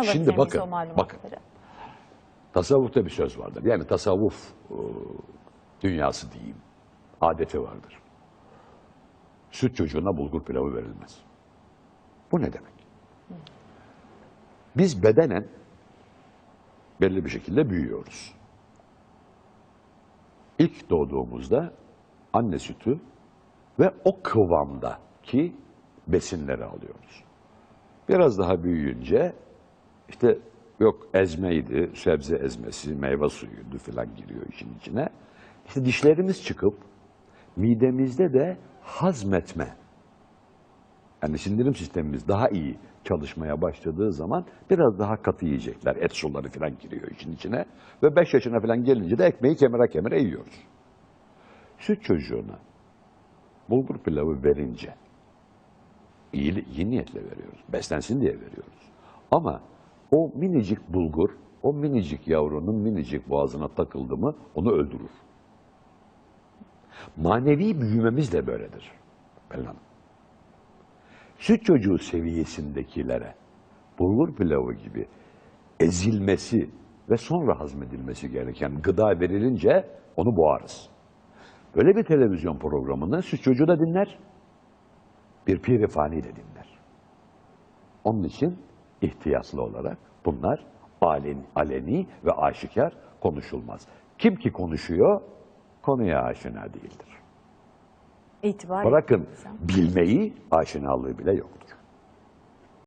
Şimdi bakın, malumatları? Tasavvufta bir söz vardır. Yani tasavvuf e, dünyası diyeyim. Adeti vardır. Süt çocuğuna bulgur pilavı verilmez. Bu ne demek? Biz bedenen belli bir şekilde büyüyoruz. İlk doğduğumuzda anne sütü ve o kıvamdaki besinleri alıyoruz. Biraz daha büyüyünce işte yok ezmeydi, sebze ezmesi, meyve suyuydu falan giriyor işin içine. İşte dişlerimiz çıkıp midemizde de hazmetme, yani sindirim sistemimiz daha iyi çalışmaya başladığı zaman biraz daha katı yiyecekler, et suları falan giriyor işin içine. Ve 5 yaşına falan gelince de ekmeği kemire kemire yiyoruz. Süt çocuğuna bulgur pilavı verince iyi, iyi niyetle veriyoruz. Beslensin diye veriyoruz. Ama o minicik bulgur, o minicik yavrunun minicik boğazına takıldı mı onu öldürür. Manevi büyümemiz de böyledir. Pelin. Süt çocuğu seviyesindekilere bulgur pilavı gibi ezilmesi ve sonra hazmedilmesi gereken gıda verilince onu boğarız. Böyle bir televizyon programını süt çocuğu da dinler, bir pirifani de dinler. Onun için ihtiyatlı olarak bunlar aleni, aleni ve aşikar konuşulmaz. Kim ki konuşuyor, konuya aşina değildir. İtibar Bırakın bilmeyi, aşinalığı bile yoktur.